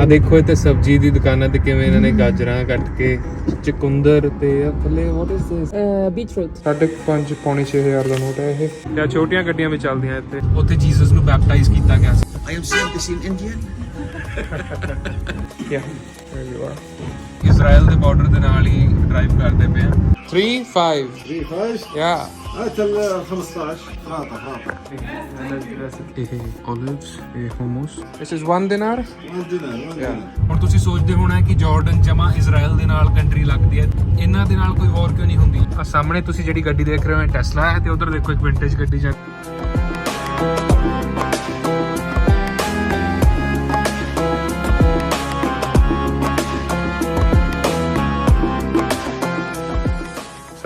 ਆ ਦੇਖੋ ਇੱਥੇ ਸਬਜ਼ੀ ਦੀ ਦੁਕਾਨਾਂ ਤੇ ਕਿਵੇਂ ਇਹਨਾਂ ਨੇ ਗਾਜਰਾਂ ਕੱਟ ਕੇ ਚਕੁੰਦਰ ਤੇ ਆ ਥੱਲੇ ਵਾਟ ਇਜ਼ ਦਿਸ beetroot. ਸਾਢੇ 5 ਪੌਣੇ 6000 ਦਾ ਨੋਟ ਹੈ ਇਹ। ਤੇ ਆਹ ਛੋਟੀਆਂ ਗੱਡੀਆਂ ਵੀ ਚੱਲਦੀਆਂ ਇੱਥੇ। ਉੱਥੇ ਜੀਸਸ ਨੂੰ ਬੈਪਟਾਈਜ਼ ਕੀਤਾ ਗਿਆ ਸੀ। I observed this in Indian. ਯਾ there you are ਇਜ਼ਰਾਈਲ ਦੇ ਬਾਰਡਰ ਦੇ ਨਾਲ ਹੀ ਡਰਾਈਵ ਕਰਦੇ ਪਏ ਆ 3 5 في فايش ਯਾ هات ال 15 فراطه فراطه ਇਹ olives ਇਹ hummus this is 1 dinar وان دينار وان دينار ਹੁਣ ਤੁਸੀਂ ਸੋਚਦੇ ਹੋਣਾ ਕਿ ਜਾਰਡਨ ਜਮਾ ਇਜ਼ਰਾਈਲ ਦੇ ਨਾਲ ਕੰਟਰੀ ਲੱਗਦੀ ਹੈ ਇਹਨਾਂ ਦੇ ਨਾਲ ਕੋਈ ਵਾਰ ਕਿਉਂ ਨਹੀਂ ਹੁੰਦੀ ਆ ਸਾਹਮਣੇ ਤੁਸੀਂ ਜਿਹੜੀ ਗੱਡੀ ਦੇਖ ਰਹੇ ਹੋ ਇਹ ਟੈਸਲਾ ਹੈ ਤੇ ਉਧਰ ਦੇਖੋ ਇੱਕ ਵਿੰਟੇਜ ਗੱਡੀ ਜਾਂ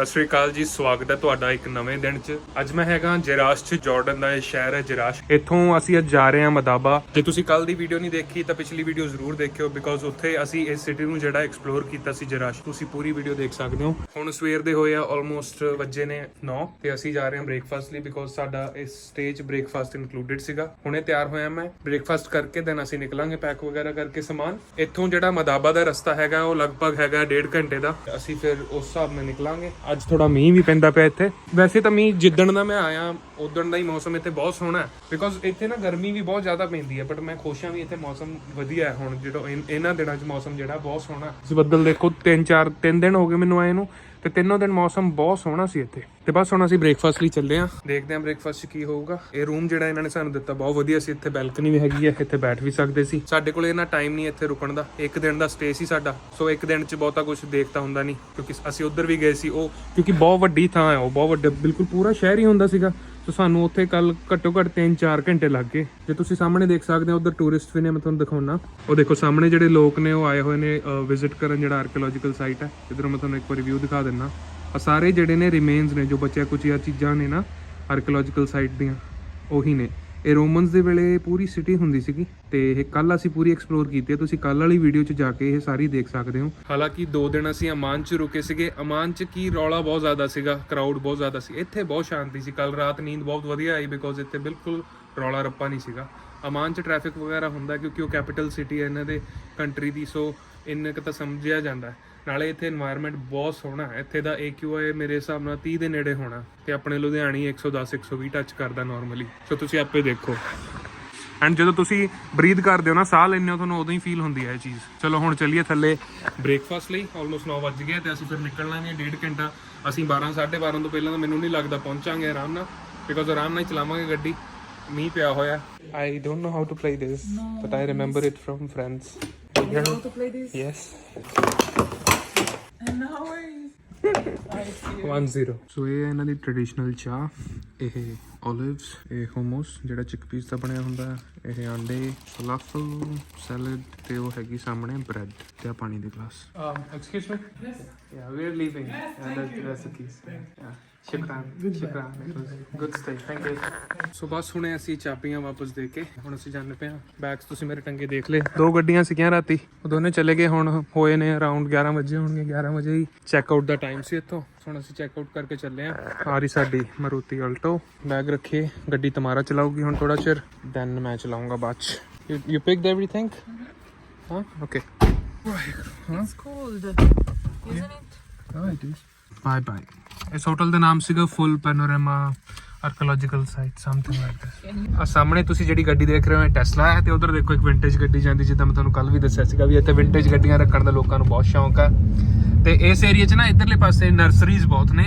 ਸਤਿ ਸ਼੍ਰੀ ਅਕਾਲ ਜੀ, ਸਵਾਗਤ ਹੈ ਤੁਹਾਡਾ ਇੱਕ ਨਵੇਂ ਦਿਨ 'ਚ। ਅੱਜ ਮੈਂ ਹੈਗਾ ਜਰਾਸ਼ 'ਚ, ਜਾਰਡਨ ਦਾ ਇਹ ਸ਼ਹਿਰ ਹੈ ਜਰਾਸ਼। ਇੱਥੋਂ ਅਸੀਂ ਅੱਜ ਜਾ ਰਹੇ ਹਾਂ ਮਦਾਬਾ। ਜੇ ਤੁਸੀਂ ਕੱਲ ਦੀ ਵੀਡੀਓ ਨਹੀਂ ਦੇਖੀ, ਤਾਂ ਪਿਛਲੀ ਵੀਡੀਓ ਜ਼ਰੂਰ ਦੇਖਿਓ ਬਿਕੋਜ਼ ਉੱਥੇ ਅਸੀਂ ਇਸ ਸਿਟੀ ਨੂੰ ਜਿਹੜਾ ਐਕਸਪਲੋਰ ਕੀਤਾ ਸੀ ਜਰਾਸ਼, ਤੁਸੀਂ ਪੂਰੀ ਵੀਡੀਓ ਦੇਖ ਸਕਦੇ ਹੋ। ਹੁਣ ਸਵੇਰ ਦੇ ਹੋਏ ਆ ਆਲਮੋਸਟ ਵੱਜੇ ਨੇ 9 ਤੇ ਅਸੀਂ ਜਾ ਰਹੇ ਹਾਂ ਬ੍ਰੇਕਫਾਸਟ ਲਈ ਬਿਕੋਜ਼ ਸਾਡਾ ਇਸ ਸਟੇਜ ਬ੍ਰੇਕਫਾਸਟ ਇਨਕਲੂਡਡ ਸੀਗਾ। ਹੁਣੇ ਤਿਆਰ ਹੋਇਆ ਮੈਂ ਬ੍ਰੇਕਫਾਸਟ ਕਰਕੇ ਦੈਨ ਅਸੀਂ ਨਿਕਲਾਂਗੇ ਪੈਕ ਵਗੈਰਾ ਕਰਕੇ ਸਮਾਨ। ਇੱਥੋਂ ਜਿਹੜਾ ਮਦਾਬਾ ਦਾ ਰਸਤਾ ਹੈਗਾ, ਉਹ ਲਗਭਗ ਹੈਗਾ 1.5 ਘੰਟੇ ਦਾ। ਅਸੀਂ ਫਿਰ ਉਸ ਹਿਸਾਬ ਨਾਲ ਨਿਕਲਾਂਗੇ। ਅੱਜ ਥੋੜਾ ਮੀਂਹ ਵੀ ਪੈਂਦਾ ਪਿਆ ਇੱਥੇ। ਵੈਸੇ ਤਾਂ ਮੀਂਹ ਜਿੱਦਣ ਦਾ ਮੈਂ ਆਇਆ ਉਦੋਂ ਦਾ ਹੀ ਮੌਸਮ ਇੱਥੇ ਬਹੁਤ ਸੋਹਣਾ ਹੈ। ਬਿਕੋਜ਼ ਇੱਥੇ ਨਾ ਗਰਮੀ ਵੀ ਬਹੁਤ ਜ਼ਿਆਦਾ ਪੈਂਦੀ ਹੈ ਬਟ ਮੈਂ ਖੁਸ਼ ਹਾਂ ਵੀ ਇੱਥੇ ਮੌਸਮ ਵਧੀਆ ਹੈ ਹੁਣ, ਜਿਹੜਾ ਇਹਨਾਂ ਦਿਨਾਂ 'ਚ ਮੌਸਮ ਜਿਹੜਾ ਬਹੁਤ ਸੋਹਣਾ ਹੈ। ਤੁਸੀਂ ਬੱਦਲ ਦੇਖੋ 3 4 3 ਦਿਨ ਹੋ ਗਏ ਮੈਨੂੰ ਆਏ ਨੂੰ। ਤੇ ਤਿੰਨੋਂ ਦਿਨ ਮੌਸਮ ਬਹੁਤ ਸੋਹਣਾ ਸੀ ਇੱਥੇ। ਤੇ ਬਸ ਹੁਣ ਅਸੀਂ ਬ੍ਰੇਕਫਾਸਟ ਲਈ ਚੱਲੇ ਆ। ਦੇਖਦੇ ਆਂ ਬ੍ਰੇਕਫਾਸਟ 'ਚ ਕੀ ਹੋਊਗਾ। ਇਹ ਰੂਮ ਜਿਹੜਾ ਇਹਨਾਂ ਨੇ ਸਾਨੂੰ ਦਿੱਤਾ ਬਹੁਤ ਵਧੀਆ ਸੀ। ਇੱਥੇ ਬੈਲਕਨੀ ਵੀ ਹੈਗੀ ਹੈ ਇੱਥੇ ਬੈਠ ਵੀ ਸਕਦੇ ਸੀ। ਸਾਡੇ ਕੋਲ ਇਹਨਾਂ ਟਾਈਮ ਨਹੀਂ ਇੱਥੇ ਰੁਕਣ ਦਾ। ਇੱਕ ਦਿਨ ਦਾ ਸਟੇ ਸੀ ਸਾਡਾ। ਸੋ ਇੱਕ ਦਿਨ 'ਚ ਬਹੁਤਾ ਕੁਝ ਦੇਖਤਾ ਹੁੰਦਾ ਨਹੀਂ। ਕਿਉਂਕਿ ਅਸੀਂ ਉੱਧਰ ਵੀ ਗਏ ਸੀ, ਉਹ ਕਿਉਂਕਿ ਬਹੁਤ ਵੱਡੀ ਥਾਂ ਹੈ, ਉਹ ਬਹੁਤ ਵੱਡਾ, ਬਿਲਕੁਲ ਪੂਰਾ ਸ਼ਹਿਰ ਹੀ ਹੁੰਦਾ ਸੀਗਾ। ਸੋ ਸਾਨੂੰ ਉੱਥੇ ਕੱਲ ਘੱਟੋ ਘੱਟ 3-4 ਘੰਟੇ ਲੱਗ ਗਏ। ਜੇ ਤੁਸੀਂ ਸਾਹਮਣੇ ਦੇਖ ਸਕਦੇ ਹੋ, ਉਧਰ ਟੂਰਿਸਟ ਵੀ ਨੇ, ਮੈਂ ਤੁਹਾਨੂੰ ਦਿਖਾਉਣਾ ਉਹ ਦੇਖੋ, ਸਾਹਮਣੇ ਜਿਹੜੇ ਲੋਕ ਨੇ, ਉਹ ਆਏ ਹੋਏ ਨੇ ਵਿਜ਼ਿਟ ਕਰਨ ਜਿਹੜਾ ਆਰਕੀਓਲੋਜੀਕਲ ਸਾਈਟ ਹੈ। ਇਧਰੋਂ ਮੈਂ ਤੁਹਾਨੂੰ ਇੱਕ ਵਾਰ ਰਿਵਿਊ ਦਿਖਾ ਦਿੰਨਾ। ਆ ਸਾਰੇ ਜਿਹੜੇ ਨੇ ਰਿਮੇਨਸ ਨੇ, ਜੋ ਬਚਿਆ ਕੁਝ ਆ ਚੀਜ਼ਾਂ ਨੇ ਨਾ ਆਰਕੀਓਲੋਜੀਕਲ ਸਾਈਟ ਦੀਆਂ, ਉਹੀ ਨੇ। ਇਹ ਰੋਮਨਸ ਦੇ ਵੇਲੇ ਪੂਰੀ ਸਿਟੀ ਹੁੰਦੀ ਸੀਗੀ ਤੇ ਇਹ ਕੱਲ ਅਸੀਂ ਪੂਰੀ ਐਕਸਪਲੋਰ ਕੀਤੀ ਹੈ। ਤੁਸੀਂ ਕੱਲ ਵਾਲੀ ਵੀਡੀਓ 'ਚ ਜਾ ਕੇ ਇਹ ਸਾਰੀ ਦੇਖ ਸਕਦੇ ਹੋ। ਹਾਲਾਂਕਿ 2 ਦਿਨ ਅਸੀਂ ਅਮਾਨ 'ਚ ਰੁਕੇ ਸੀਗੇ। ਅਮਾਨ 'ਚ ਕੀ ਰੌਲਾ ਬਹੁਤ ਜ਼ਿਆਦਾ ਸੀਗਾ ਕਰਾਊਡ ਬਹੁਤ ਜ਼ਿਆਦਾ ਸੀ। ਇੱਥੇ ਬਹੁਤ ਸ਼ਾਂਤੀ ਸੀ। ਕੱਲ ਰਾਤ ਨੀਂਦ ਬਹੁਤ ਵਧੀਆ ਆਈ ਬਿਕੋਜ਼ ਇੱਥੇ ਬਿਲਕੁਲ ਰੌਲਾ ਰੱਪਾ ਨਹੀਂ ਸੀਗਾ। ਅਮਾਨ 'ਚ ਟ੍ਰੈਫਿਕ ਵਗੈਰਾ ਹੁੰਦਾ ਕਿਉਂਕਿ ਉਹ ਕੈਪੀਟਲ ਸਿਟੀ ਹੈ ਇਹਨਾਂ ਦੇ ਕੰਟਰੀ ਦੀ ਸੋ ਇੰਨੇ ਕੁ ਤਾਂ ਸਮਝਿਆ ਜਾਂਦਾ ਹੈ। ਨਾਲੇ ਇੱਥੇ এনवायरमेंट ਬਹੁਤ ਸੋਹਣਾ ਹੈ। ਇੱਥੇ ਦਾ AQI ਮੇਰੇ ਹਿਸਾਬ ਨਾਲ 30 ਦੇ ਨੇੜੇ ਹੋਣਾ ਤੇ ਆਪਣੇ ਲੁਧਿਆਣੀ 110 120 ਟੱਚ ਕਰਦਾ ਨਾਰਮਲੀ ਸੋ ਤੁਸੀਂ ਆਪੇ ਦੇਖੋ। ਐਂਡ ਜਦੋਂ ਤੁਸੀਂ ਬਰੀਦ ਕਰਦੇ ਹੋ ਨਾ ਸਾਹ ਲੈਂਦੇ ਹੋ ਤੁਹਾਨੂੰ ਉਦੋਂ ਹੀ ਫੀਲ ਹੁੰਦੀ ਹੈ ਇਹ ਚੀਜ਼। ਚਲੋ ਹੁਣ ਚੱਲੀਏ ਥੱਲੇ ਬ੍ਰੇਕਫਾਸਟ ਲਈ। ਆਲਮੋਸਟ 9 ਵੱਜ ਗਏ ਤੇ ਅਸੀਂ ਫਿਰ ਨਿਕਲ ਲਾਂਗੇ 1.5 ਘੰਟਾ। ਅਸੀਂ 12 12:30 ਤੋਂ ਪਹਿਲਾਂ ਤਾਂ ਮੈਨੂੰ ਨਹੀਂ ਲੱਗਦਾ ਪਹੁੰਚਾਂਗੇ ਆਰਾਮ ਨਾਲ ਬਿਕੋਜ਼ ਆਰਾਮ ਨਾਲ ਚਲਾਵਾਂਗੇ ਗੱਡੀ। ਮੀਂਹ ਪਿਆ ਹੋਇਆ। I don't know how to play this but I remember it from friends yes I see. 10 so ਇਹ ਹੈ ਇਹਨਾਂ ਦੀ ਟ੍ਰੈਡੀਸ਼ਨਲ ਚਾਹ। ਇਹ ਓਲਿਵਸ ਇਹ ਹੂਮਸ ਜਿਹੜਾ ਚਿਕਪੀਸ ਦਾ ਬਣਿਆ ਹੁੰਦਾ ਹੈ, ਇਹ ਆਂਡੇ ਫਲਾਫਲ ਸੈਲਡ ਤੇ ਉਹ ਹੈਗੀ ਸਾਹਮਣੇ ਬ੍ਰੈਡ ਤੇ ਆ ਪਾਣੀ ਦੇ glass um excuse me? Yes. Yeah we're leaving. Yeah that's the recipes. Yeah. ਸ਼ੁਕਰਾਨ ਸ਼ੁਕਰਾਨ good stay thank you so ਬਸ ਹੁਣੇ ਅਸੀਂ ਚਾਬੀਆਂ ਵਾਪਸ ਦੇ ਕੇ ਹੁਣ ਅਸੀਂ ਜਾਂਦੇ ਪਏ ਹਾਂ ਬੈਗਸ ਤੁਸੀਂ ਮੇਰੇ ਟੰਗੇ ਦੇਖ ਲਏ ਦੋ ਗੱਡੀਆਂ ਸੀਗੀਆਂ ਰਾਤੀ ਉਹ ਦੋਨੇ ਚਲੇ ਗਏ ਹੁਣ ਹੋਏ ਨੇ ਅਰਾਊਂਡ 11 ਵਜੇ ਹੋਣਗੇ 11 ਵਜੇ ਹੀ ਚੈੱਕ ਆਊਟ ਦਾ ਟਾਈਮ ਸੀ ਇੱਥੋਂ ਹੁਣ ਅਸੀਂ ਚੈੱਕ ਆਊਟ ਕਰਕੇ ਚੱਲੇ ਆ ਆ ਰਹੀ ਸਾਡੀ ਮਰੂਤੀ ਅਲਟੋ ਬੈਗ ਰੱਖੇ ਗੱਡੀ ਤੁਹਾਰਾ ਚਲਾਉਗੀ ਹੁਣ ਥੋੜਾ ਚਿਰ ਦੈਨ ਮੈਂ ਚਲਾਉਂਗਾ ਬਾਅਦ ਚ ਯੂ ਪਿਕਡ ਐਵਰੀਥਿੰਗ ਹਾਂ okay it's cold isn't it I ਬਾਈ ਇਸ ਹੋਟਲ ਦਾ ਨਾਮ ਸੀਗਾ full panorama archaeological site something like this ਆ ਸਾਹਮਣੇ ਤੁਸੀਂ ਜਿਹੜੀ ਗੱਡੀ ਦੇਖ ਰਹੇ ਹੋ, ਇਹ ਟੈਸਲਾ ਹੈ ਤੇ ਉਧਰ ਦੇਖੋ ਇੱਕ ਵਿੰਟੇਜ ਗੱਡੀ ਜਾਂਦੀ, ਜਿੱਦਾਂ ਮੈਂ ਤੁਹਾਨੂੰ ਕੱਲ ਵੀ ਦੱਸਿਆ ਸੀਗਾ ਵੀ ਇੱਥੇ ਵਿੰਟੇਜ ਗੱਡੀਆਂ ਰੱਖਣ ਦਾ ਲੋਕਾਂ ਨੂੰ ਬਹੁਤ ਸ਼ੌਂਕ ਹੈ। ਤੇ ਇਸ ਏਰੀਆ 'ਚ ਨਾ ਇਧਰਲੇ ਪਾਸੇ ਨਰਸਰੀਜ਼ ਬਹੁਤ ਨੇ।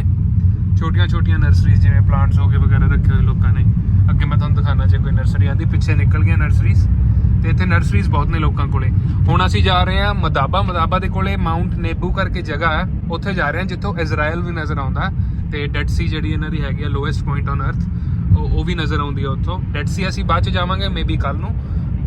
ਛੋਟੀਆਂ ਛੋਟੀਆਂ ਨਰਸਰੀਜ਼ ਜਿਵੇਂ ਪਲਾਂਟਸ ਹੋ ਗਏ ਵਗੈਰਾ ਰੱਖੇ ਹੋਏ ਲੋਕਾਂ ਨੇ। ਅੱਗੇ ਮੈਂ ਤੁਹਾਨੂੰ ਦਿਖਾਣਾ ਜੇ ਕੋਈ ਨਰਸਰੀ ਆਂਦੀ, ਪਿੱਛੇ ਨਿਕਲ ਗਿਆ ਨਰਸਰੀਜ਼ ਤੇ ਇੱਥੇ ਨਰਸਰੀਜ਼ ਬਹੁਤ ਨੇ ਲੋਕਾਂ ਕੋਲੇ। ਹੁਣ ਅਸੀਂ ਜਾ ਰਹੇ ਹਾਂ ਮਦਾਬਾ। ਮਦਾਬਾ ਦੇ ਕੋਲੇ ਮਾਉਂਟ ਨੇਬੂ ਕਰਕੇ ਜਗ੍ਹਾ ਹੈ। ਉੱਥੇ ਜਾ ਰਹੇ ਹਾਂ ਜਿੱਥੋਂ ਇਜ਼ਰਾਈਲ ਵੀ ਨਜ਼ਰ ਆਉਂਦਾ ਹੈ ਤੇ ਡੈਡ ਸੀ ਜਿਹੜੀ ਇਹਨਾਂ ਦੀ ਹੈਗੀ ਆ ਲੋਐਸਟ ਪੁਆਇੰਟ ਔਨ ਅਰਥ ਉਹ ਵੀ ਨਜ਼ਰ ਆਉਂਦੀ ਹੈ ਉੱਥੋਂ। ਡੈਡ ਸੀ ਅਸੀਂ ਬਾਅਦ ਚ ਜਾਵਾਂਗੇ ਮੇਬੀ ਕੱਲ ਨੂੰ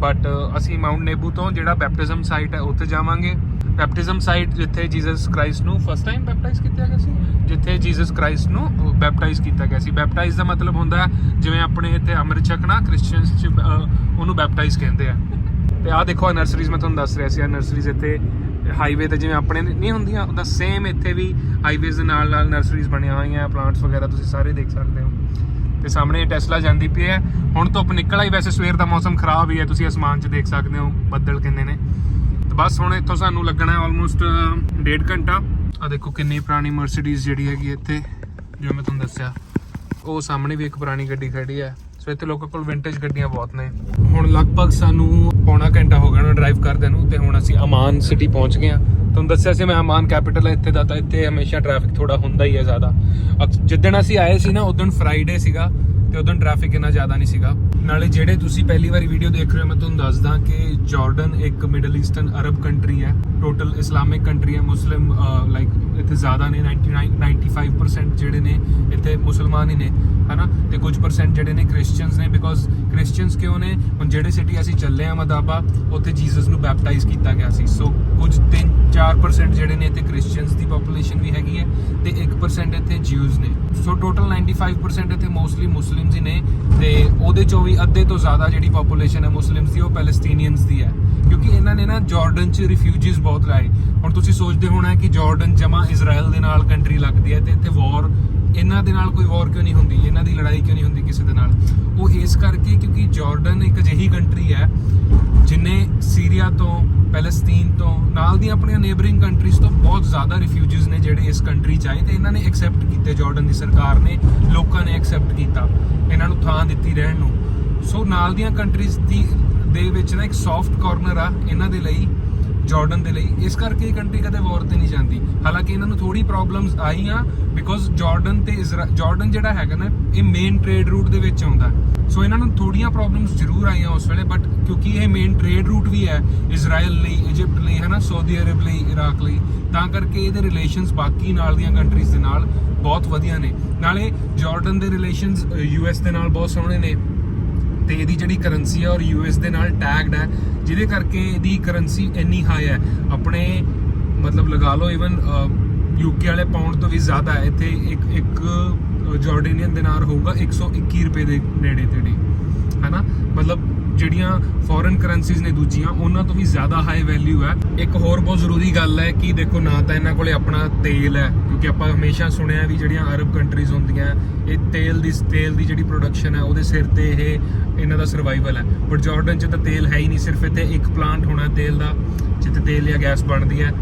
ਬਟ ਅਸੀਂ ਮਾਉਂਟ ਨੇਬੂ ਤੋਂ ਜਿਹੜਾ ਬੈਪਟਿਜ਼ਮ ਸਾਈਟ ਹੈ, ਉੱਥੇ ਜਾਵਾਂਗੇ। ਬੈਪਟਿਜ਼ਮ ਸਾਈਟ ਜਿੱਥੇ ਜੀਸਸ ਕ੍ਰਾਈਸਟ ਨੂੰ ਫਸਟ ਟਾਈਮ ਬੈਪਟਾਈਜ਼ ਕੀਤਾ ਗਿਆ ਸੀ, ਜਿੱਥੇ ਜੀਸਸ ਕ੍ਰਾਈਸਟ ਨੂੰ ਬੈਪਟਾਈਜ਼ ਕੀਤਾ ਗਿਆ ਸੀ। ਬੈਪਟਾਈਜ਼ ਦਾ ਮਤਲਬ ਹੁੰਦਾ ਜਿਵੇਂ ਆਪਣੇ ਇੱਥੇ ਅੰਮ੍ਰਿਤ ਛਕਣਾ ਕ੍ਰਿਸਚੀਅਨਸ ਚ ਉਹਨੂੰ ਬੈਪਟਾਈਜ਼ ਕਹਿੰਦੇ ਆ। ਤੇ ਆਹ ਦੇਖੋ ਨਰਸਰੀਜ਼ ਮੈਂ ਤੁਹਾਨੂੰ ਦੱਸ ਰਿਹਾ ਸੀ ਆ ਨਰਸਰੀਜ਼ ਇੱਥੇ ਹਾਈਵੇ ਤੇ ਜਿਵੇਂ ਆਪਣੇ ਨਹੀਂ ਹੁੰਦੀਆਂ, ਉਹਦਾ ਸੇਮ ਇੱਥੇ ਵੀ ਹਾਈਵੇਜ਼ ਦੇ ਨਾਲ ਨਾਲ ਨਰਸਰੀਜ਼ ਬਣੀਆਂ ਹੋਈਆਂ ਪਲਾਂਟਸ ਵਗੈਰਾ ਤੁਸੀਂ ਸਾਰੇ ਦੇਖ ਸਕਦੇ ਹੋ। ਤੇ ਸਾਹਮਣੇ ਟੈਸਲਾ ਜਾਂਦੀ ਪਈ ਹੈ। ਹੁਣ ਧੁੱਪ ਨਿਕਲ ਆਈ, ਵੈਸੇ ਸਵੇਰ ਦਾ ਮੌਸਮ ਖਰਾਬ ਹੀ ਹੈ, ਤੁਸੀਂ ਅਸਮਾਨ 'ਚ ਦੇਖ ਸਕਦੇ ਹੋ ਬੱਦਲ ਕਿੰਨੇ ਨੇ। ਬਸ ਹੁਣ ਇੱਥੋਂ ਸਾਨੂੰ ਲੱਗਣਾ ਹੈ ਆਲਮੋਸਟ ਡੇਢ ਘੰਟਾ। ਆ ਦੇਖੋ ਕਿੰਨੀ ਪੁਰਾਣੀ ਮਰਸੀਡੀਜ਼ ਜਿਹੜੀ ਹੈਗੀ ਇੱਥੇ, ਜੋ ਮੈਂ ਤੁਹਾਨੂੰ ਦੱਸਿਆ। ਉਹ ਸਾਹਮਣੇ ਵੀ ਇੱਕ ਪੁਰਾਣੀ ਗੱਡੀ ਖੜੀ ਹੈ। ਸੋ ਇੱਥੇ ਲੋਕਾਂ ਕੋਲ ਵਿੰਟੇਜ ਗੱਡੀਆਂ ਬਹੁਤ ਨੇ। ਹੁਣ ਲਗਭਗ ਸਾਨੂੰ ਪੌਣਾ ਘੰਟਾ ਹੋ ਗਿਆ ਨਾ ਡਰਾਈਵ ਕਰਦੇ ਨੂੰ, ਤੇ ਹੁਣ ਅਸੀਂ ਅਮਾਨ ਸਿਟੀ ਪਹੁੰਚ ਗਏ ਹਾਂ। ਤੁਹਾਨੂੰ ਦੱਸਿਆ ਸੀ ਮੈਂ ਅਮਾਨ ਕੈਪੀਟਲ ਹੈ ਇੱਥੇ ਦਾ, ਤਾਂ ਇੱਥੇ ਹਮੇਸ਼ਾ ਟ੍ਰੈਫਿਕ ਥੋੜਾ ਹੁੰਦਾ ਹੀ ਹੈ ਜ਼ਿਆਦਾ। ਅਕ- ਜਿੱਦਣ ਅਸੀਂ ਆਏ ਸੀ ਨਾ, ਉਦੋਂ ਫਰਾਈਡੇ ਸੀਗਾ। ਤੇ ਉਦੋਂ ਟ੍ਰੈਫਿਕ ਇੰਨਾ ਜ਼ਿਆਦਾ ਨਹੀਂ ਸੀਗਾ। ਨਾਲੇ ਜਿਹੜੇ ਤੁਸੀਂ ਪਹਿਲੀ ਵਾਰੀ ਵੀਡੀਓ ਦੇਖ ਰਹੇ ਹੋ, ਮੈਂ ਤੁਹਾਨੂੰ ਦੱਸਦਾ ਕਿ ਜਾਰਡਨ ਇੱਕ ਮਿਡਲ ਈਸਟਰਨ ਅਰਬ ਕੰਟਰੀ ਹੈ। ਟੋਟਲ ਇਸਲਾਮਿਕ ਕੰਟਰੀ ਹੈ ਮੁਸਲਿਮ ਲਾਈਕ uh, ਇੱਥੇ ਜ਼ਿਆਦਾ ਨੇ 99 95% ਜਿਹੜੇ ਨੇ ਇੱਥੇ ਮੁਸਲਮਾਨ ਹੀ ਨੇ, ਹਨਾ? ਤੇ ਕੁਝ ਪਰਸੈਂਟ ਜਿਹੜੇ ਨੇ ਕ੍ਰਿਸਚੀਅਨਸ ਨੇ ਬਿਕੋਜ਼ ਕ੍ਰਿਸਚੀਅਨਸ ਕਿਉਂ ਨੇ? ਹੁਣ ਜਿਹੜੇ ਸਿਟੀ ਅਸੀਂ ਚੱਲੇ ਆ ਮਦਾਬਾ, ਉੱਥੇ ਜੀਸਸ ਨੂੰ ਬੈਪਟਾਈਜ਼ ਕੀਤਾ ਗਿਆ ਸੀ। ਸੋ ਕੁਝ 3 4% ਜਿਹੜੇ ਨੇ ਇੱਥੇ ਕ੍ਰਿਸਚੀਅਨਸ ਦੀ ਪੋਪੂਲੇਸ਼ਨ ਵੀ ਹੈਗੀ ਹੈ ਤੇ 1% ਇੱਥੇ ਜਿਊਜ਼ ਨੇ। ਸੋ ਟੋਟਲ 95% ਇੱਥੇ ਮੋਸਟਲੀ ਮੁਸਲਿਮਸ ਹੀ ਨੇ ਤੇ ਉਹਦੇ ਚੋਂ ਵੀ ਅੱਧੇ ਤੋਂ ਜ਼ਿਆਦਾ ਜਿਹੜੀ ਪੋਪੂਲੇਸ਼ਨ ਹੈ ਮੁਸਲਿਮਸ ਦੀ, ਉਹ ਪੈਲਸਟੀਨੀਅਨਸ ਦੀ ਹੈ। ਕਿਉਂਕਿ ਇਹਨਾਂ ਨੇ ਨਾ ਜਾਰਡਨ 'ਚ ਰਿਫਿਊਜੀਜ਼ ਬਹੁਤ ਲਾਏ ਹੁਣ ਤੁਸੀਂ ਸੋਚਦੇ ਹੋਣਾ ਕਿ ਜਾਰਡਨ ਜਮਾ ਇਜ਼ਰਾਈਲ ਦੇ ਨਾਲ ਕੰਟਰੀ ਲੱਗਦੀ ਹੈ ਤੇ ਇੱਥੇ ਵਾਰ ਇਹਨਾਂ ਦੇ ਨਾਲ ਕੋਈ ਵਾਰ ਕਿਉਂ ਨਹੀਂ ਹੁੰਦੀ? ਇਹਨਾਂ ਦੀ ਲੜਾਈ ਕਿਉਂ ਨਹੀਂ ਹੁੰਦੀ ਕਿਸੇ ਦੇ ਨਾਲ? ਉਹ ਇਸ ਕਰਕੇ ਕਿਉਂਕਿ ਜਾਰਡਨ ਇੱਕ ਅਜਿਹੀ ਕੰਟਰੀ ਹੈ ਜਿਨੇ ਸੀਰੀਆ ਤੋਂ ਪੈਲਸਤੀਨ ਤੋਂ, ਨਾਲ ਦੀਆਂ ਆਪਣੀਆਂ ਨੇਬਰਿੰਗ ਕੰਟਰੀਜ਼ ਤੋਂ ਬਹੁਤ ਜ਼ਿਆਦਾ ਰਿਫਿਊਜੀਜ਼ ਨੇ ਜਿਹੜੇ ਇਸ ਕੰਟਰੀ 'ਚ ਆਏ ਤੇ ਇਹਨਾਂ ਨੇ ਐਕਸੈਪਟ ਕੀਤੇ, ਜਾਰਡਨ ਦੀ ਸਰਕਾਰ ਨੇ, ਲੋਕਾਂ ਨੇ ਐਕਸੈਪਟ ਕੀਤਾ ਇਹਨਾਂ ਨੂੰ ਥਾਂ ਦਿੱਤੀ ਰਹਿਣ ਨੂੰ। ਸੋ ਨਾਲ ਦੀਆਂ ਕੰਟਰੀਜ਼ ਦੀ ਦੇ ਵਿੱਚ ਨਾ ਇੱਕ ਸੌਫਟ ਕਾਰਨਰ ਆ ਇਹਨਾਂ ਦੇ ਲਈ। ਜਾਰਡਨ ਦੇ ਲਈ। ਇਸ ਕਰਕੇ ਇਹ ਕੰਟਰੀ ਕਦੇ ਵਾਰ ਤੇ ਨਹੀਂ ਜਾਂਦੀ। ਹਾਲਾਂਕਿ ਇਹਨਾਂ ਨੂੰ ਥੋੜੀ ਪ੍ਰੋਬਲਮਸ ਆਈਆਂ ਬਿਕੋਜ਼ ਜਾਰਡਨ ਤੇ ਇਜ਼ਰਾ- ਜਾਰਡਨ ਜਿਹੜਾ ਹੈਗਾ ਨਾ, ਇਹ ਮੇਨ ਟ੍ਰੇਡ ਰੂਟ ਦੇ ਵਿੱਚ ਆਉਂਦਾ। ਸੋ ਇਹਨਾਂ ਨੂੰ ਥੋੜੀਆਂ ਪ੍ਰੋਬਲਮਸ ਜ਼ਰੂਰ ਆਈਆਂ ਉਸ ਵੇਲੇ ਬਟ ਕਿਉਂਕਿ ਇਹ ਮੇਨ ਟ੍ਰੇਡ ਰੂਟ ਵੀ ਹੈ ਇਜ਼ਰਾਈਲ ਲਈ ਇਜਿਪਟ ਲਈ ਹੈ ਨਾ ਸਾਊਦੀ ਅਰਬ ਲਈ ਇਰਾਕ ਲਈ, ਤਾਂ ਕਰਕੇ ਇਹਦੇ ਰਿਲੇਸ਼ਨਸ ਬਾਕੀ ਨਾਲ ਦੀਆਂ ਕੰਟਰੀਜ਼ ਦੇ ਨਾਲ ਬਹੁਤ ਵਧੀਆ ਨੇ। ਨਾਲੇ ਜਾਰਡਨ ਦੇ ਰਿਲੇਸ਼ਨਸ ਯੂਐਸ ਦੇ ਨਾਲ ਬਹੁਤ ਸੋਹਣੇ ਨੇ। ਤੇ ਇਹਦੀ ਜਿਹੜੀ ਕਰੰਸੀ ਹੈ ਔਰ ਯੂਐਸ ਦੇ ਨਾਲ ਟੈਗਡ ਹੈ, ਜਿਹਦੇ ਕਰਕੇ ਇਹਦੀ ਕਰੰਸੀ ਇੰਨੀ ਹਾਈ ਹੈ। ਆਪਣੇ, ਮਤਲਬ ਲਗਾ ਲਓ ਇਵਨ ਯੂਕੇ ਵਾਲੇ ਪਾਉਂਡ ਤੋਂ ਵੀ ਜ਼ਿਆਦਾ ਹੈ। ਇੱਥੇ ਇੱਕ ਇੱਕ ਜਾਰਡੀਨੀਅਨ ਦਿਨਾਰ ਹੋਊਗਾ 121 ਰੁਪਏ ਦੇ ਨੇੜੇ ਤੇੜੇ। ਹੈਨਾ? ਮਤਲਬ ਜਿਹੜੀਆਂ ਫੋਰਨ ਕਰੰਸੀਜ਼ ਨੇ ਦੂਜੀਆਂ, ਉਹਨਾਂ ਤੋਂ ਵੀ ਜ਼ਿਆਦਾ ਹਾਈ ਵੈਲਿਊ ਹੈ। ਇੱਕ ਹੋਰ ਬਹੁਤ ਜ਼ਰੂਰੀ ਗੱਲ ਹੈ ਕਿ ਦੇਖੋ, ਨਾ ਤਾਂ ਇਹਨਾਂ ਕੋਲੇ ਆਪਣਾ ਤੇਲ ਹੈ, ਕਿਉਂਕਿ ਆਪਾਂ ਹਮੇਸ਼ਾ ਸੁਣਿਆ ਵੀ ਜਿਹੜੀਆਂ ਅਰਬ ਕੰਟਰੀਜ਼ ਹੁੰਦੀਆਂ, ਇਹ ਤੇਲ ਦੀ ਤੇਲ ਦੀ ਜਿਹੜੀ ਪ੍ਰੋਡਕਸ਼ਨ ਹੈ, ਉਹਦੇ ਸਿਰ ਤੇ ਇਹ ਇਹਨਾਂ ਦਾ ਸਰਵਾਈਵਲ ਹੈ। ਬਟ ਜਾਰਡਨ 'ਚ ਤਾਂ ਤੇਲ ਹੈ ਹੀ ਨਹੀਂ, ਸਿਰਫ ਇੱਥੇ ਇੱਕ ਪਲਾਂਟ ਹੋਣਾ ਤੇਲ ਦਾ, ਜਿੱਥੇ ਤੇਲ ਜਾਂ ਗੈਸ ਬਣਦੀ ਹੈ।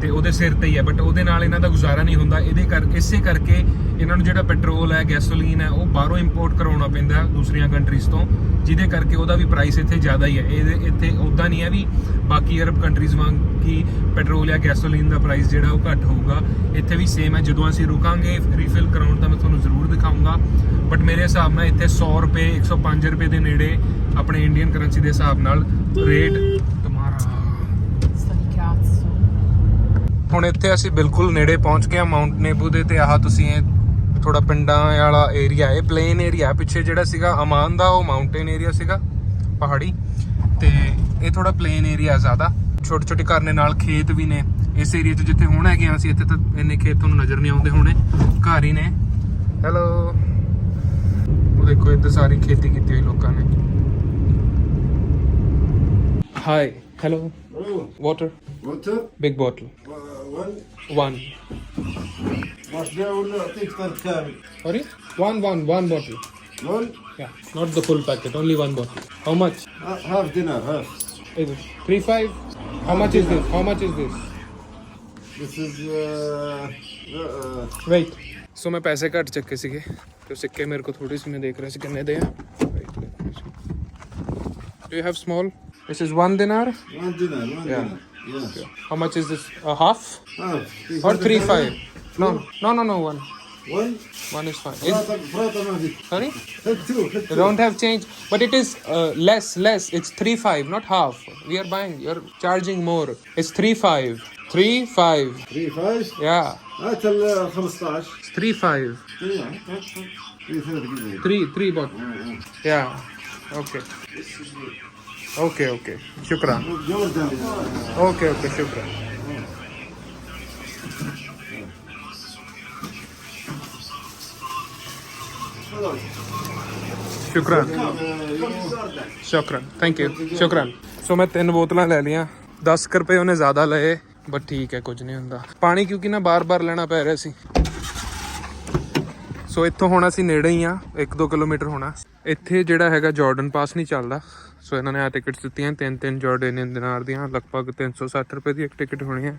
ਤੇ ਉਹਦੇ ਸਿਰ ਤੇ ਹੀ ਹੈ ਬਟ ਉਹਦੇ ਨਾਲ ਇਹਨਾਂ ਦਾ ਗੁਜ਼ਾਰਾ ਨਹੀਂ ਹੁੰਦਾ। ਇਹਦੇ ਕਰ, ਇਸੇ ਕਰਕੇ ਇਹਨਾਂ ਨੂੰ ਜਿਹੜਾ ਪੈਟਰੋਲ ਹੈ ਗੈਸੋਲੀਨ ਹੈ, ਉਹ ਬਾਹਰੋਂ ਇੰਪੋਰਟ ਕਰਾਉਣਾ ਪੈਂਦਾ ਦੂਸਰੀਆਂ ਕੰਟਰੀਜ਼ ਤੋਂ, ਜਿਹਦੇ ਕਰਕੇ ਉਹਦਾ ਵੀ ਪ੍ਰਾਈਸ ਇੱਥੇ ਜ਼ਿਆਦਾ ਹੀ ਹੈ। ਇਹਦੇ, ਇੱਥੇ ਉਦਾਂ ਨਹੀਂ ਹੈ ਵੀ ਬਾਕੀ ਅਰਬ ਕੰਟਰੀਜ਼ ਵਾਂਗ ਕਿ ਪੈਟਰੋਲ ਜਾਂ ਗੈਸੋਲੀਨ ਦਾ ਪ੍ਰਾਈਸ ਜਿਹੜਾ ਉਹ ਘੱਟ ਹੋਊਗਾ। ਇੱਥੇ ਵੀ ਸੇਮ ਹੈ। ਜਦੋਂ ਅਸੀਂ ਰੁਕਾਂਗੇ ਰੀਫਿਲ ਕਰਾਉਣ, ਤਾਂ ਮੈਂ ਤੁਹਾਨੂੰ ਜ਼ਰੂਰ ਦਿਖਾਊਂਗਾ। ਬਟ ਮੇਰੇ ਹਿਸਾਬ ਨਾਲ ਇੱਥੇ 100 ਰੁਪਏ 105 ਰੁਪਏ ਦੇ ਨੇੜੇ ਆਪਣੇ ਇੰਡੀਅਨ ਕਰੰਸੀ ਦੇ ਹਿਸਾਬ ਨਾਲ ਰੇਟ ਹੁਣ ਇੱਥੇ ਅਸੀਂ ਬਿਲਕੁਲ ਨੇੜੇ ਪਹੁੰਚ ਗਏ ਹਾਂ ਮਾਊਂਟ ਨੇਬੂ ਦੇ ਤੇ ਆਹ ਤੁਸੀਂ ਇਹ ਥੋੜਾ ਪਿੰਡਾਂ ਵਾਲਾ ਏਰੀਆ ਹੈ ਪਲੇਨ ਏਰੀਆ ਪਿੱਛੇ ਜਿਹੜਾ ਸੀਗਾ ਅਮਾਨ ਦਾ, ਉਹ ਮਾਊਂਟੇਨ ਏਰੀਆ ਸੀਗਾ, ਪਹਾੜੀ। ਤੇ ਇਹ ਥੋੜਾ ਪਲੇਨ ਏਰੀਆ ਜ਼ਿਆਦਾ। ਛੋਟੇ ਛੋਟੇ ਘਰ ਨੇ, ਨਾਲ ਖੇਤ ਵੀ ਨੇ। ਇਸ ਏਰੀਆ 'ਚ ਜਿੱਥੇ ਹੁਣ ਹੈਗੇ ਹਾਂ ਅਸੀਂ, ਇੱਥੇ ਤਾਂ ਇੰਨੇ ਖੇਤ ਤੁਹਾਨੂੰ ਨਜ਼ਰ ਨਹੀਂ ਆਉਂਦੇ ਹੋਣੇ। ਘਰ ਹੀ ਨੇ। ਹੈਲੋ ਉਹ ਦੇਖੋ, ਇੱਧਰ ਸਾਰੀ ਖੇਤੀ ਕੀਤੀ ਹੋਈ ਲੋਕਾਂ ਨੇ। Hi hello Water. Water. Big bottle. Uh, One. One. Sorry? One, one, one bottle. One? Yeah, not the full packet, only one bottle. How much? Uh, half dinner, half. Is it? Three five? How half much dinner. is this? How much is this? This is. Uh, uh, Wait. so, मैं पैसे काट चक्के सीखे तो सिक्के मेरे को थोड़ी सी मैं देख रहा सिक्के नहीं दे do you have small This is one dinar. one dinar. One Yeah. dinar. Yeah. How much is this? A half Half. or three five? No, no, no, no. One. One. One is fine. Is, فراطة فراطة ما في. sorry? Take two. Take You two. don't have change, but it is uh, less, less. It's three five, not half. We are buying. You're charging more. It's three five. Three five. Three five. Yeah. هات ال 15. It's three five. Three. Three ثلاث كيلو. Three three bottle. Yeah. Okay. Okay. Okay. Shukran. Jordan. Okay. Okay. Shukran. ਸ਼ੁਕਰਾਨ ਸ਼ੁਕਰਾਨ thank you ਸ਼ੁਕਰਾਨ ਸੋ ਮੈਂ ਤਿੰਨ ਬੋਤਲਾਂ ਲੈ ਲਈਆਂ 10 ਕੁ ਰੁਪਏ ਉਹਨੇ ਜ਼ਿਆਦਾ ਲਏ ਬਟ ਠੀਕ ਹੈ ਕੁਝ ਨਹੀਂ ਹੁੰਦਾ ਪਾਣੀ ਕਿਉਂਕਿ ਨਾ ਬਾਰ-ਬਾਰ ਲੈਣਾ ਪੈ ਰਿਹਾ ਸੀ ਸੋ ਇੱਥੋਂ ਹੁਣ ਅਸੀਂ ਨੇੜੇ ਹੀ ਆ 1-2 ਕਿਲੋਮੀਟਰ ਹੋਣਾ ਇੱਥੇ ਜਿਹੜਾ ਹੈਗਾ ਜਾਰਡਨ ਪਾਸ ਨਹੀਂ ਚੱਲਦਾ ਸੋ ਇਹਨਾਂ ਨੇ ਆ ਟਿਕਟਸ ਦਿੱਤੀਆਂ ਤਿੰਨ ਤਿੰਨ ਜਾਰਡੇਨੀਅਨ ਦਿਨਾਰ ਦੀਆਂ, ਲਗਭਗ 360 ਰੁਪਏ ਦੀ ਇੱਕ ਟਿਕਟ ਹੋਣੀ ਹੈ।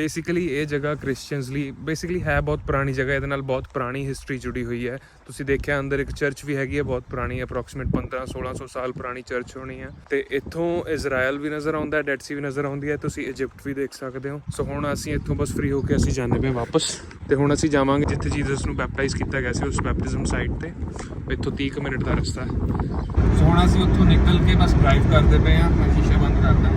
ਬੇਸਿਕਲੀ ਇਹ ਜਗ੍ਹਾ ਕ੍ਰਿਸਚੀਅਨਸ ਲਈ ਬੇਸਿਕਲੀ ਹੈ ਬਹੁਤ ਪੁਰਾਣੀ ਜਗ੍ਹਾ, ਇਹਦੇ ਨਾਲ ਬਹੁਤ ਪੁਰਾਣੀ ਹਿਸਟਰੀ ਜੁੜੀ ਹੋਈ ਹੈ। ਤੁਸੀਂ ਦੇਖਿਆ ਅੰਦਰ ਇੱਕ ਚਰਚ ਵੀ ਹੈਗੀ ਹੈ, ਬਹੁਤ ਪੁਰਾਣੀ ਅਪਰੋਕਸੀਮੇਟ 15 1600 ਸਾਲ ਪੁਰਾਣੀ ਚਰਚ ਹੋਣੀ ਹੈ। ਤੇ ਇੱਥੋਂ ਇਜ਼ਰਾਈਲ ਵੀ ਨਜ਼ਰ ਆਉਂਦਾ ਹੈ ਡੈਡ ਸੀ ਵੀ ਨਜ਼ਰ ਆਉਂਦੀ ਹੈ, ਤੁਸੀਂ ਇਜਿਪਟ ਵੀ ਦੇਖ ਸਕਦੇ ਹੋ। ਸੋ ਹੁਣ ਅਸੀਂ ਇੱਥੋਂ ਬਸ ਫ੍ਰੀ ਹੋ ਕੇ ਅਸੀਂ ਜਾਂਦੇ ਪਏ ਵਾਪਸ। ਤੇ ਹੁਣ ਅਸੀਂ ਜਾਵਾਂਗੇ ਜਿੱਥੇ ਜੀਸਸ ਨੂੰ ਬੈਪਟਾਈਜ਼ ਕੀਤਾ ਗਿਆ ਸੀ ਉਸ ਬੈਪਟਿਜ਼ਮ ਸਾਈਟ ਤੇ। ਇੱਥੋਂ 30 ਕੁ ਮਿੰਟ ਦਾ ਰਸਤਾ ਹੈ। ਸੋ ਹੁਣ ਅਸੀਂ ਉੱਥੋਂ ਨਿਕਲ ਕੇ ਬਸ ਡਰਾਈਵ ਕਰਦੇ ਪਏ ਆ ਮੈਂ ਸ਼ੀਸ਼ਾ ਬੰਦ ਕਰਦਾ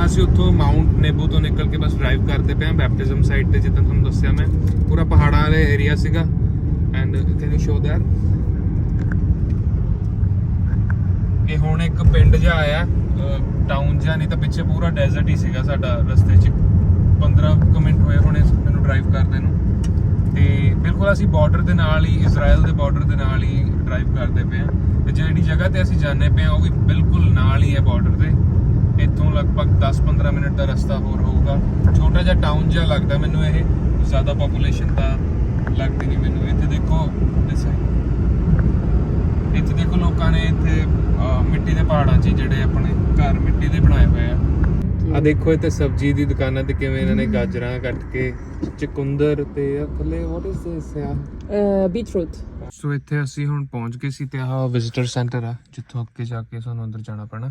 ਸੋ ਅਸੀਂ ਉੱਥੋਂ ਮਾਊਂਟ ਨੇਬੂ ਤੋਂ ਨਿਕਲ ਕੇ ਬਸ ਡਰਾਈਵ ਕਰਦੇ ਪਏ ਹਾਂ ਬੈਪਟਿਜ਼ਮ ਸਾਈਟ ਤੇ ਜਿੱਦਾਂ ਤੁਹਾਨੂੰ ਦੱਸਿਆ ਮੈਂ। ਪੂਰਾ ਪਹਾੜਾਂ ਵਾਲੇ ਏਰੀਆ ਸੀਗਾ। And can you show that ਇਹ ਹੁਣ ਇੱਕ ਪਿੰਡ ਜਿਹਾ ਆਇਆ ਟਾਊਨ ਜਿਹਾ, ਨਹੀਂ ਤਾਂ ਪਿੱਛੇ ਪੂਰਾ ਡੈਜ਼ਰਟ ਹੀ ਸੀਗਾ ਸਾਡਾ ਰਸਤੇ 'ਚ। 15 ਕੁ ਮਿੰਟ ਹੋਏ ਹੁਣੇ ਮੈਨੂੰ ਡਰਾਈਵ ਕਰਦੇ ਨੂੰ। ਤੇ ਬਿਲਕੁਲ ਅਸੀਂ ਬਾਰਡਰ ਦੇ ਨਾਲ ਹੀ ਇਜ਼ਰਾਈਲ ਦੇ ਬਾਰਡਰ ਦੇ ਨਾਲ ਹੀ ਡਰਾਈਵ ਕਰਦੇ ਪਏ ਹਾਂ। ਤੇ ਜਿਹੜੀ ਜਗ੍ਹਾ ਤੇ ਅਸੀਂ ਜਾਂਦੇ ਪਏ ਹਾਂ, ਉਹ ਵੀ ਬਿਲਕੁਲ ਨਾਲ ਹੀ ਹੈ ਬਾਰਡਰ ਦੇ ਇੱਥੋਂ ਲਗਭਗ 10-15 ਮਿੰਟ ਦਾ ਰਸਤਾ ਹੋਰ ਹੋਊਗਾ। ਛੋਟਾ ਜਿਹਾ ਟਾਊਨ ਜਿਹਾ ਲੱਗਦਾ ਮੈਨੂੰ ਇਹ। ਜ਼ਿਆਦਾ ਪੋਪੂਲੇਸ਼ਨ ਤਾਂ ਲੱਗਦੀ ਨਹੀਂ ਮੈਨੂੰ। ਇੱਥੇ ਦੇਖੋ। ਇੱਥੇ ਦੇਖੋ ਲੋਕਾਂ ਨੇ ਇੱਥੇ ਮਿੱਟੀ ਦੇ ਪਹਾੜਾਂ 'ਚ ਜਿਹੜੇ ਆਪਣੇ ਘਰ ਮਿੱਟੀ ਦੇ ਬਣਾਏ ਹੋਏ ਆ। ਆ ਦੇਖੋ ਇੱਥੇ ਸਬਜ਼ੀ ਦੀ ਦੁਕਾਨਾਂ ਤੇ ਕਿਵੇਂ ਇਹਨਾਂ ਨੇ ਗਾਜਰਾਂ ਕੱਟ ਕੇ ਚਕੁੰਦਰ ਤੇ ਆ ਥੱਲੇ ਵਾਟ ਇਜ਼ ਦਿਸ ਆ Uh, beetroot. ਸੋ ਇੱਥੇ ਅਸੀਂ ਹੁਣ ਪਹੁੰਚ ਗਏ ਸੀ ਤੇ ਆਹ ਵਿਜ਼ਿਟਰ ਸੈਂਟਰ ਆ ਜਿੱਥੋਂ ਅੱਗੇ ਜਾ ਕੇ ਸਾਨੂੰ ਅੰਦਰ ਜਾਣਾ ਪੈਣਾ।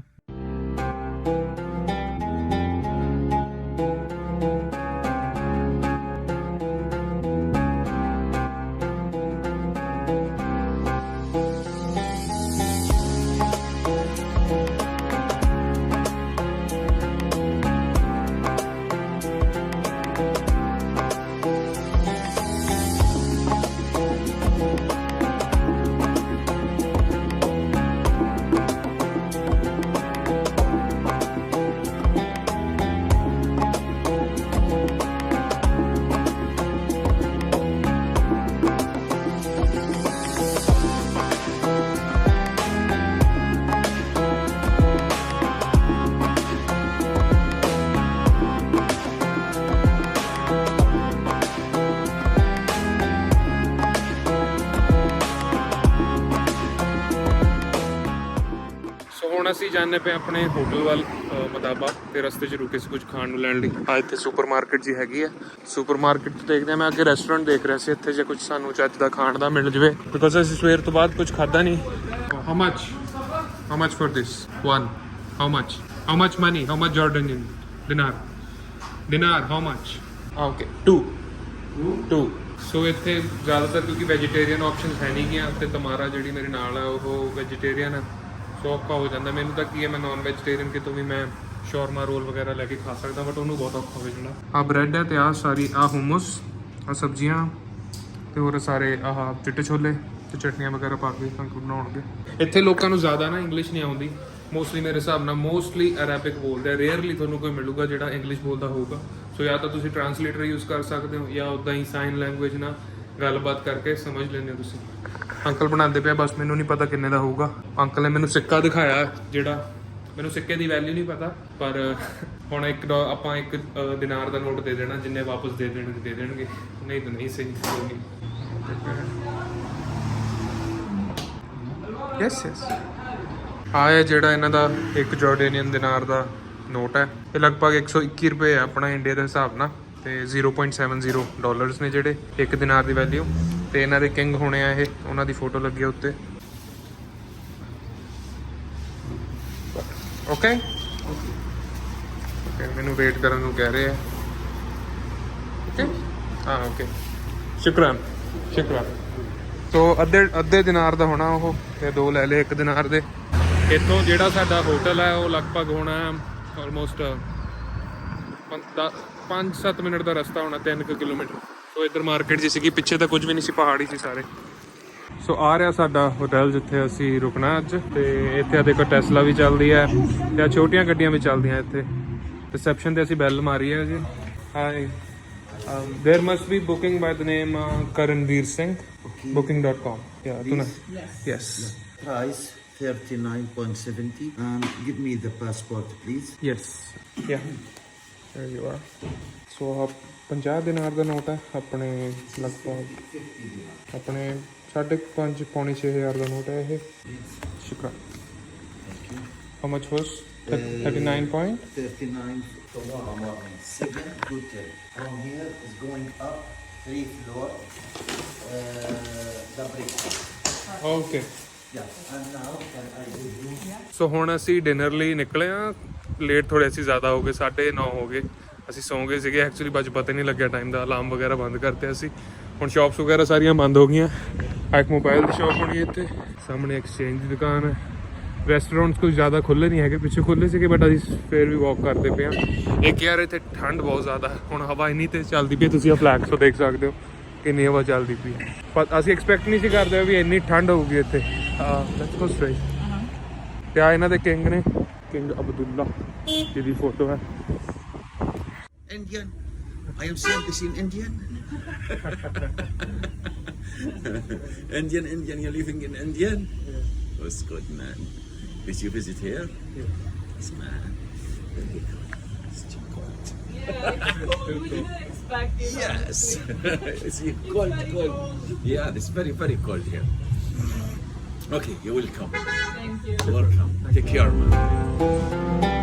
ਹੁਣ ਅਸੀਂ ਜਾਣੇ ਪਏ ਆਪਣੇ ਹੋਟਲ ਵੱਲ ਮਦਾਬਾ ਤੇ ਰਸਤੇ 'ਚ ਰੁਕੇ ਸੀ ਕੁਝ ਖਾਣ ਨੂੰ ਲੈਣ ਲਈ। ਆ ਇੱਥੇ ਸੁਪਰਮਾਰਕਟ ਜੀ ਹੈਗੀ ਆ। ਸੁਪਰਮਾਰਕਟ ਤੋਂ ਦੇਖਦੇ ਆ ਮੈਂ ਅੱਗੇ ਰੈਸਟੋਰੈਂਟ ਦੇਖ ਰਿਹਾ ਸੀ ਇੱਥੇ ਜੇ ਕੁਝ ਸਾਨੂੰ ਚੱਜ ਦਾ ਖਾਣ ਦਾ ਮਿਲ ਜਵੇ। ਬਿਕੋਜ਼ ਅਸੀਂ ਸਵੇਰ ਤੋਂ ਬਾਅਦ ਕੁਝ ਖਾਦਾ ਨਹੀਂ। How much how much for this one how much how much money how much Jordanian dinar dinar how much okay 2 2 so ਇੱਥੇ ਜ਼ਿਆਦਾਤਰ ਕਿਉਂਕਿ ਵੈਜੀਟੇਰੀਅਨ ਆਪਸ਼ਨਸ ਹੈ ਨਹੀਂ ਗਿਆ ਤੇ ਤਮਾਰਾ ਜਿਹੜੀ ਮੇਰੇ ਨਾਲ ਆ ਉਹ ਵੈਜੀਟੇਰੀਅਨ ਸੋ ਔਖਾ ਹੋ ਜਾਂਦਾ। ਮੈਨੂੰ ਤਾਂ ਕੀ ਹੈ, ਮੈਂ ਨਾਨ ਵੈਜੀਟੇਰੀਅਨ ਕਿਤੋਂ ਵੀ ਮੈਂ ਸ਼ੌਰਮਾ ਰੋਲ ਵਗੈਰਾ ਲੈ ਕੇ ਖਾ ਸਕਦਾ ਬਟ ਉਹਨੂੰ ਬਹੁਤ ਔਖਾ ਹੋ ਜਾਣਾ ਆ ਬ੍ਰੈਡ ਹੈ ਤੇ ਆ ਸਾਰੀ ਆ ਹੁਮਸ ਆ ਸਬਜ਼ੀਆਂ ਤੇ ਹੋਰ ਸਾਰੇ ਆਹ ਚਿੱਟੇ ਛੋਲੇ ਤੇ ਚਟਨੀਆਂ ਵਗੈਰਾ ਪਾ ਕੇ ਤੁਹਾਨੂੰ ਬਣਾਉਣਗੇ। ਇੱਥੇ ਲੋਕਾਂ ਨੂੰ ਜ਼ਿਆਦਾ ਨਾ ਇੰਗਲਿਸ਼ ਨਹੀਂ ਆਉਂਦੀ। ਮੋਸਟਲੀ ਮੇਰੇ ਹਿਸਾਬ ਨਾਲ ਮੋਸਟਲੀ ਅਰੈਬਿਕ ਬੋਲਦੇ ਆ। ਰੇਅਰਲੀ ਤੁਹਾਨੂੰ ਕੋਈ ਮਿਲੂਗਾ ਜਿਹੜਾ ਇੰਗਲਿਸ਼ ਬੋਲਦਾ ਹੋਊਗਾ। ਸੋ ਜਾਂ ਤਾਂ ਤੁਸੀਂ ਟਰਾਂਸਲੇਟਰ ਯੂਜ਼ ਕਰ ਸਕਦੇ ਹੋ ਜਾਂ ਉਦਾਂ ਹੀ ਸਾਈਨ ਲੈਂਗੁਏਜ ਨਾਲ ਗੱਲਬਾਤ ਕਰਕੇ ਸਮਝ ਲੈਂਦੇ ਹੋ ਤੁਸੀਂ। ਅੰਕਲ ਬਣਾਉਂਦੇ ਪਿਆ, ਬਸ ਮੈਨੂੰ ਨਹੀਂ ਪਤਾ ਕਿੰਨੇ ਦਾ ਹੋਊਗਾ। ਅੰਕਲ ਨੇ ਮੈਨੂੰ ਸਿੱਕਾ ਦਿਖਾਇਆ, ਜਿਹੜਾ ਮੈਨੂੰ ਸਿੱਕੇ ਦੀ ਵੈਲਿਊ ਨਹੀਂ ਪਤਾ, ਪਰ ਹੁਣ ਇੱਕ ਡੋ- ਆਪਾਂ ਇੱਕ ਦਿਨਾਰ ਦਾ ਨੋਟ ਦੇ ਦੇਣਾ, ਜਿੰਨੇ ਵਾਪਸ ਦੇ ਦੇਣਗੇ ਦੇ ਦੇਣਗੇ। ਨਹੀਂ ਤਾਂ ਨਹੀਂ ਸਹੀ ਹੋਊਗੀ ਯੈਸ ਯੈਸ ਆ ਜਿਹੜਾ ਇਹਨਾਂ ਦਾ ਇੱਕ ਜਾਰਡੇਨੀਅਨ ਦਿਨਾਰ ਦਾ ਨੋਟ ਹੈ। ਇਹ ਲਗਭਗ 121 ਰੁਪਏ ਹੈ ਆਪਣਾ ਇੰਡੀਆ ਦੇ ਹਿਸਾਬ ਨਾਲ, ਤੇ 0.70 ਡਾਲਰਸ ਨੇ ਜਿਹੜੇ ਇੱਕ ਦਿਨਾਰ ਦੀ ਵੈਲਿਊ ਤੇ ਇਹਨਾਂ ਦੇ ਕਿੰਗ ਹੋਣੇ ਆ ਇਹ, ਉਹਨਾਂ ਦੀ ਫੋਟੋ ਲੱਗੀ ਆ ਉੱਤੇ। ਓਕੇ ਓਕੇ ਮੈਨੂੰ ਵੇਟ ਕਰਨ ਨੂੰ ਕਹਿ ਰਹੇ ਆ। ਓਕੇ ਹਾਂ ਓਕੇ ਸ਼ੁਕਰਾਨ ਸ਼ੁਕਰਾਨ। ਸੋ ਅੱਧੇ ਅੱਧੇ ਦਿਨਾਰ ਦਾ ਹੋਣਾ ਉਹ, ਤੇ ਦੋ ਲੈ ਲਏ ਇੱਕ ਦਿਨਾਰ ਦੇ। ਇੱਥੋਂ ਜਿਹੜਾ ਸਾਡਾ ਹੋਟਲ ਹੈ ਉਹ ਲਗਭਗ ਹੋਣਾ ਆਲਮੋਸਟ 5-7 ਮਿੰਟ ਦਾ ਰਸਤਾ ਹੋਣਾ 3 ਕਿਲੋਮੀਟਰ। ਸੋ ਇੱਧਰ ਮਾਰਕੀਟ ਜੀ ਸੀਗੀ ਪਿੱਛੇ ਤਾਂ ਕੁਝ ਵੀ ਨਹੀਂ ਸੀ ਪਹਾੜੀ ਸੀ ਸਾਰੇ ਸੋ ਆ ਰਿਹਾ ਸਾਡਾ ਹੋਟਲ ਜਿੱਥੇ ਅਸੀਂ ਰੁਕਣਾ ਅੱਜ ਤੇ ਇੱਥੇ ਆ ਦੇਖੋ ਟੈਸਲਾ ਵੀ ਚੱਲਦੀ ਹੈ ਤੇ ਆ ਛੋਟੀਆਂ ਗੱਡੀਆਂ ਵੀ ਚੱਲਦੀਆਂ ਇੱਥੇ ਰਿਸੈਪਸ਼ਨ ਤੇ ਅਸੀਂ ਬੈਲ ਮਾਰੀ ਹੈ ਜੀ hi there must be booking by the name uh, Karanveer Singh, okay. booking.com. Yeah, Please? Tuna. Yes. yes. Price 39.70. Um, give me the passport, please. Yes. Yeah. There you are. So, 50 dinar the note ਹੈ ਆਪਣੇ ਲਗਭਗ ਆਪਣੇ 5.5 ਪੌਣੇ 6000 ਦਾ note ਹੈ ਇਹ ਸ਼ੁਕਰਾਨ how much was 39 point 39 Second hotel. From here is going up three floor. Uh, the okay? ਸੋ ਹੁਣ ਅਸੀਂ dinner ਲਈ ਨਿਕਲੇ ਆ ਲੇਟ ਥੋੜੇ ਅਸੀਂ ਜ਼ਿਆਦਾ ਹੋ ਗਏ 9:30 ਹੋ ਗਏ ਅਸੀਂ ਸੌਂ ਗਏ ਸੀਗੇ ਐਕਚੁਅਲੀ 'ਚ ਪਤਾ ਨਹੀਂ ਲੱਗਿਆ ਟਾਈਮ ਦਾ ਅਲਾਰਮ ਵਗੈਰਾ ਬੰਦ ਕਰਤੇ ਅਸੀਂ। ਹੁਣ ਸ਼ਾਪਸ ਵਗੈਰਾ ਸਾਰੀਆਂ ਬੰਦ ਹੋ ਗਈਆਂ। ਇੱਕ ਮੋਬਾਈਲ ਦੀ ਸ਼ਾਪ ਹੋਣੀ ਇੱਥੇ। ਸਾਹਮਣੇ ਐਕਸਚੇਂਜ ਦੀ ਦੁਕਾਨ ਹੈ। ਰੈਸਟੋਰੈਂਟਸ ਕੁਝ ਜ਼ਿਆਦਾ ਖੁੱਲੇ ਨਹੀਂ ਹੈਗੇ ਪਿੱਛੇ ਖੁੱਲੇ ਸੀਗੇ ਬਟ ਅਸੀਂ ਫੇਰ ਵੀ ਵਾਕ ਕਰਦੇ ਪਏ ਆ ਇੱਕ ਯਾਰ ਇੱਥੇ ਠੰਡ ਬਹੁਤ ਜ਼ਿਆਦਾ ਹੁਣ ਹਵਾ ਇੰਨੀ ਤੇ ਚੱਲਦੀ ਪਈ ਤੁਸੀਂ ਆ ਫਲੈਗਸ ਤੋਂ ਦੇਖ ਸਕਦੇ ਹੋ ਕਿੰਨੀ ਹਵਾ ਚੱਲਦੀ ਪਈ। ਪਰ ਅਸੀਂ ਐਕਸਪੈਕਟ ਨਹੀਂ ਸੀ ਕਰਦੇ ਵੀ ਇੰਨੀ ਠੰਡ ਹੋਊਗੀ ਇੱਥੇ। ਆ ਲੈਟਸ ਗੋ ਸਟ੍ਰੇਟ ਤੇ ਆ ਇਹਨਾਂ ਦੇ ਕਿੰਗ ਨੇ। ਕਿੰਗ ਅਬਦੁੱਲਾ ਜਿਹਦੀ ਫੋਟੋ ਹੈ। Indian. I am same the same Indian. Indian, Indian, you're living in Indian? That's good, man. Did you visit here? Yes, man. Very good. It's too cold. Yes. it's cold, cold. Yeah, it's very, very cold here. Okay, you're welcome. Thank you. Welcome. Take care, man.